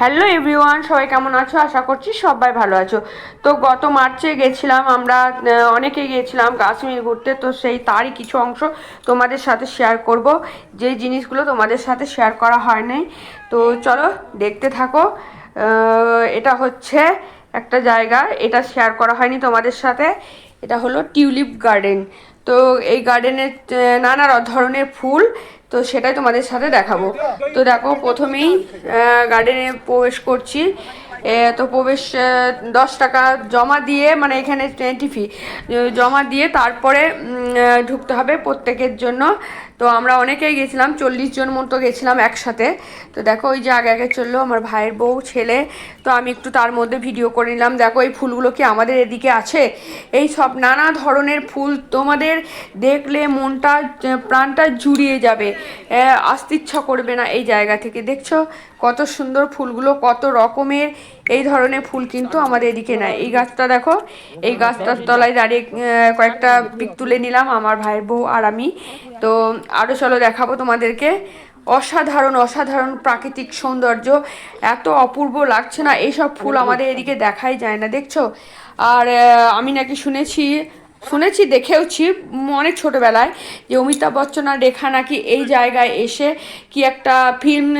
Hello everyone সবাই কেমন আছো? আশা করছি সবাই ভালো আছো। তো গত মার্চে গেছিলাম আমরা অনেকে গিয়েছিলাম কাশ্মীর ঘুরতে, তো সেই তারই কিছু অংশ তোমাদের সাথে শেয়ার করব। যে জিনিসগুলো তোমাদের সাথে শেয়ার করা হয় নাই। তো চলো দেখতে থাকো। এটা হচ্ছে একটা জায়গা, এটা শেয়ার করা হয়নি তোমাদের সাথে। এটা হলো টিউলিপ গার্ডেন। তো এই গার্ডেনের নানা ধরনের ফুল তো সেটাই তোমাদের সাথে দেখাবো। তো দেখো প্রথমেই গার্ডেনে প্রবেশ করছি। তো প্রবেশ দশ টাকা জমা দিয়ে মানে এখানে টোয়েন্টি ফি জমা দিয়ে তারপরে ঢুকতে হবে প্রত্যেকের জন্য। তো আমরা অনেকেই গেছিলাম, চল্লিশ জন মতো গেছিলাম একসাথে। তো দেখো, ওই যে আগে আগে চলল আমার ভাইয়ের বউ, ছেলে। তো আমি একটু তার মধ্যে ভিডিও করে নিলাম। দেখো, এই ফুলগুলো কি আমাদের এদিকে আছে? এই সব নানা ধরনের ফুল তোমাদের দেখলে মনটা প্রাণটা জুড়িয়ে যাবে। আসতে ইচ্ছা করবে না এই জায়গা থেকে, দেখছ? কত সুন্দর ফুলগুলো, কত রকমের এই ধরনের ফুল কিন্তু আমাদের এদিকে নাই। এই গাছটা দেখো, এই গাছটার তলায় দাঁড়িয়ে কয়েকটা পিক তুলে নিলাম আমার ভাইয়ের বউ আর আমি। তো আরও চলো দেখাবো তোমাদেরকে। অসাধারণ অসাধারণ প্রাকৃতিক সৌন্দর্য। এত অপূর্ব লাগছে না, এইসব ফুল আমাদের এদিকে দেখাই যায় না, দেখছ? আর আমি নাকি শুনেছি শুনেছি, দেখেওছি অনেক ছোটোবেলায় যে অমিতাভ বচ্চন আর রেখা নাকি এই জায়গায় এসে কি একটা ফিল্ম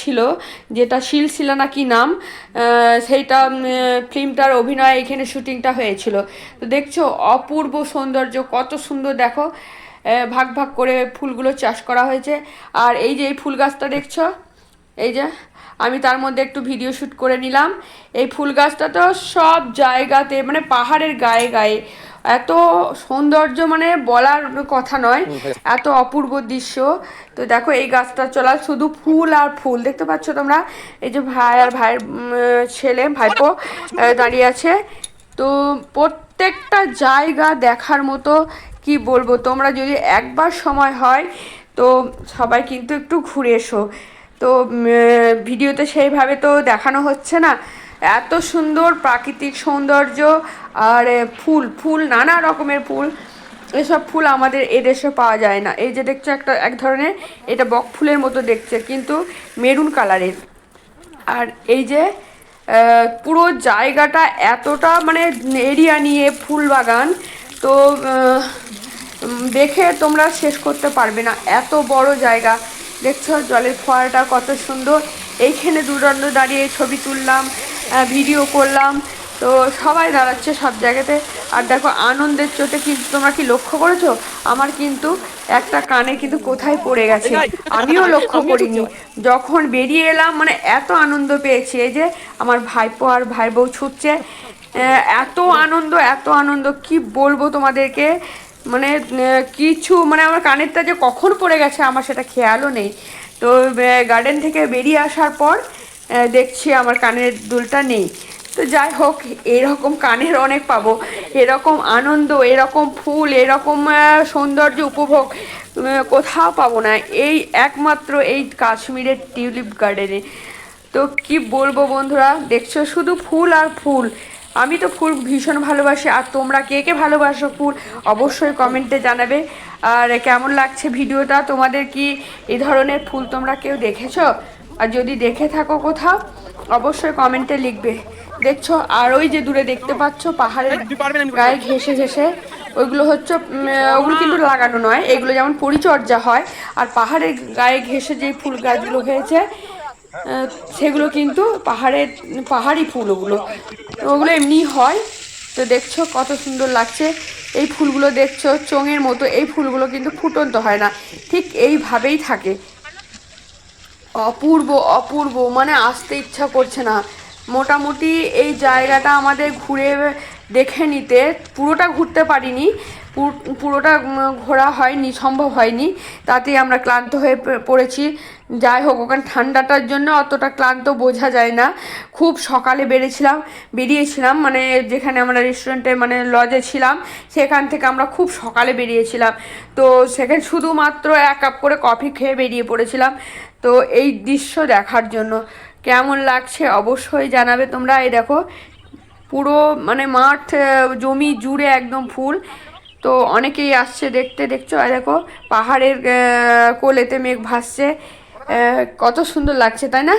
ছিল যেটা শিলশিলা না কি নাম সেইটা ফিল্মটার অভিনয় এখানে শুটিংটা হয়েছিল। তো দেখছ, অপূর্ব সৌন্দর্য, কত সুন্দর দেখো ভাগ ভাগ করে ফুলগুলো চাষ করা হয়েছে। আর এই যে এই ফুল গাছটা দেখছ, এই যে, আমি তার মধ্যে একটু ভিডিও শ্যুট করে নিলাম। এই ফুল গাছটা তো সব জায়গাতে মানে পাহাড়ের গায়ে গায়ে এত সৌন্দর্য মানে বলার কথা নয় এত অপূর্ব দৃশ্য। তো দেখো এই গাছটা চলা শুধু ফুল আর ফুল দেখতে পাচ্ছ তোমরা? এই যে ভাই আর ভাইয়ের ছেলে ভাইপো দাঁড়িয়ে আছে। তো প্রত্যেকটা জায়গা দেখার মতো কি বলব? তোমরা যদি একবার সময় হয় তো সবাই কিন্তু একটু ঘুরে এসো। তো ভিডিওতে সেইভাবে তো দেখানো হচ্ছে না। এত সুন্দর প্রাকৃতিক সৌন্দর্য আর ফুল ফুল, নানা রকমের ফুল। এসব ফুল আমাদের এদেশে পাওয়া যায় না। এই যে দেখছ একটা, এক ধরনের, এটা বক ফুলের মতো দেখছে, কিন্তু মেরুন কালারের। আর এই যে পুরো জায়গাটা এতটা মানে এরিয়া নিয়ে ফুল বাগান, তো দেখে তোমরা শেষ করতে পারবে না। এত বড় জায়গা। দেখছ জলের ফোয়ারাটা কত সুন্দর। এইখানে দূরান্ত দাঁড়িয়ে ছবি তুললাম। ভিডিও করলাম। তো সবাই দাঁড়াচ্ছে সব জায়গাতে। আর দেখো আনন্দের চোটে কিন্তু তোমরা কি লক্ষ্য করেছ? আমার কিন্তু একটা কানে কিন্তু কোথায় পড়ে গেছে? আমিও লক্ষ্য করিনি। যখন বেরিয়ে এলাম মানে এত আনন্দ পেয়েছি। এই যে আমার ভাইপো আর ভাই বউ ছুটছে এত আনন্দ এত আনন্দ কি বলব তোমাদেরকে? মানে কিছু মানে আমার কানেরটা যে কখন পড়ে গেছে আমার সেটা খেয়ালও নেই। তো গার্ডেন থেকে বেরিয়ে আসার পর দেখছি আমার কানের দুলটা নেই। তো যাই হোক, এরকম কানের অনেক পাবো। এরকম আনন্দ, এরকম ফুল, এরকম সৌন্দর্য উপভোগ কোথাও পাবো না। এই একমাত্র এই কাশ্মীরের টিউলিপ গার্ডেনে। তো কি বলব বন্ধুরা, দেখছ? শুধু ফুল আর ফুল। আমি তো ফুল ভীষণ ভালোবাসি। আর তোমরা কে কে ভালোবাসো ফুল, অবশ্যই কমেন্টে জানাবে। আর কেমন লাগছে ভিডিওটা? তোমাদের কি এই ধরনের ফুল তোমরা কেউ দেখেছ? আর যদি দেখে থাকো কোথাও অবশ্যই কমেন্টে লিখবে। দেখছ আর ওই যে দূরে দেখতে পাচ্ছো পাহাড়ের গায়ে ঘেসে ঘেসে ওইগুলো হচ্ছে ওগুলো কিন্তু লাগানো নয় এগুলো যেমন পরিচর্যা হয় আর পাহাড়ের গায়ে ঘেসে যে ফুল গাছগুলো হয়েছে সেগুলো কিন্তু পাহাড়ের পাহাড়ি ফুল ওগুলো। ওগুলো এমনি হয় তো দেখছ কত সুন্দর লাগছে। এই ফুলগুলো দেখছ চোঙের মতো এই ফুলগুলো কিন্তু ফুটন্ত হয় না। ঠিক এইভাবেই থাকে। অপূর্ব অপূর্ব মানে আসতে ইচ্ছা করছে না। মোটামুটি এই জায়গাটা আমাদের ঘুরে দেখে নিতে পুরোটা ঘুরতে পারিনি পুরোটা ঘোরা হয়নি, সম্ভব হয়নি। তাতেই আমরা ক্লান্ত হয়ে পড়েছি। যাই হোক, ওখানে ঠান্ডাটার জন্য অতটা ক্লান্ত বোঝা যায় না। খুব সকালে বেরিয়েছিলাম বেরিয়েছিলাম মানে যেখানে আমরা রেস্টুরেন্টে মানে লজে ছিলাম, সেখান থেকে আমরা খুব সকালে বেরিয়েছিলাম। তো সেখানে শুধুমাত্র এক কাপ করে কফি খেয়ে বেরিয়ে পড়েছিলাম। তো এই দৃশ্য দেখার জন্য। কেমন লাগছে অবশ্যই জানাবে তোমরা। এই দেখো, পুরো মানে মাঠ জমি জুড়ে একদম ফুল। তো অনেকেই আসছে দেখতে, দেখছ? আর দেখো, পাহাড়ের কোলেতে মেঘ ভাসছে। কত সুন্দর লাগছে তাই না?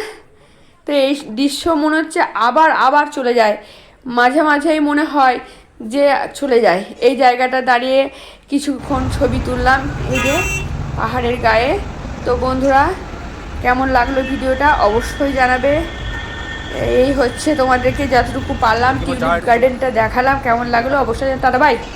তো এই দৃশ্য মনে হচ্ছে আবার আবার চলে যায়। মাঝে মাঝেই মনে হয় যে চলে যায়। এই জায়গাটা দাঁড়িয়ে কিছুক্ষণ ছবি তুললাম এই যে পাহাড়ের গায়ে। তো বন্ধুরা কেমন লাগল ভিডিওটা অবশ্যই জানাবে। এই হচ্ছে তোমাদেরকে যতটুকু পারলাম টিউলিপ গার্ডেনটা দেখালাম কেমন লাগল অবশ্যই দাদা ভাই